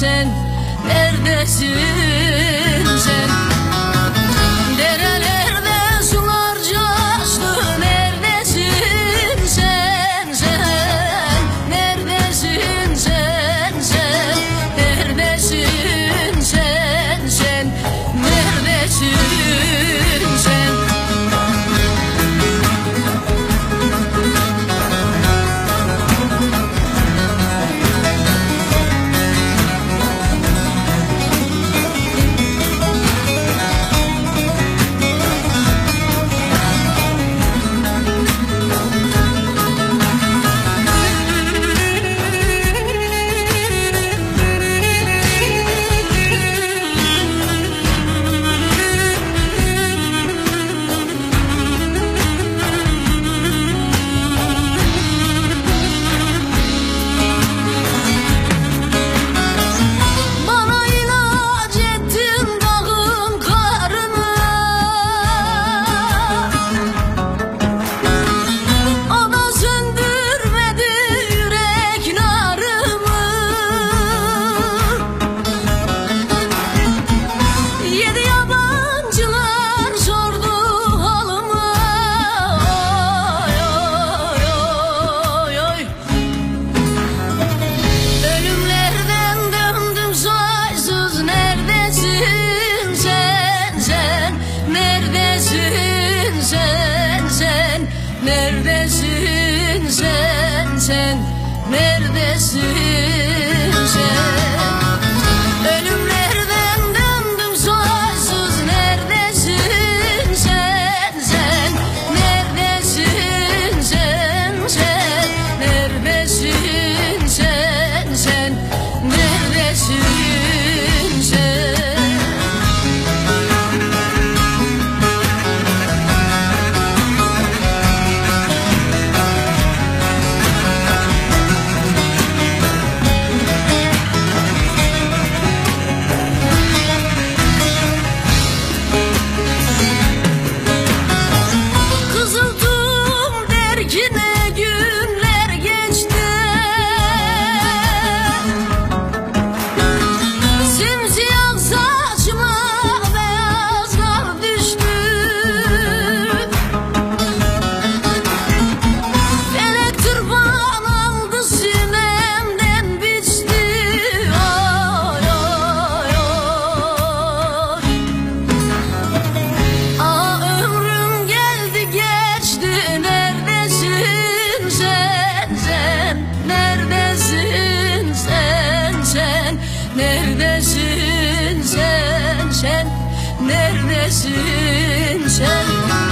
sen neredesin? Neredesin sen sen? Neredesin Neredesin sen? Sen Neredesin sen?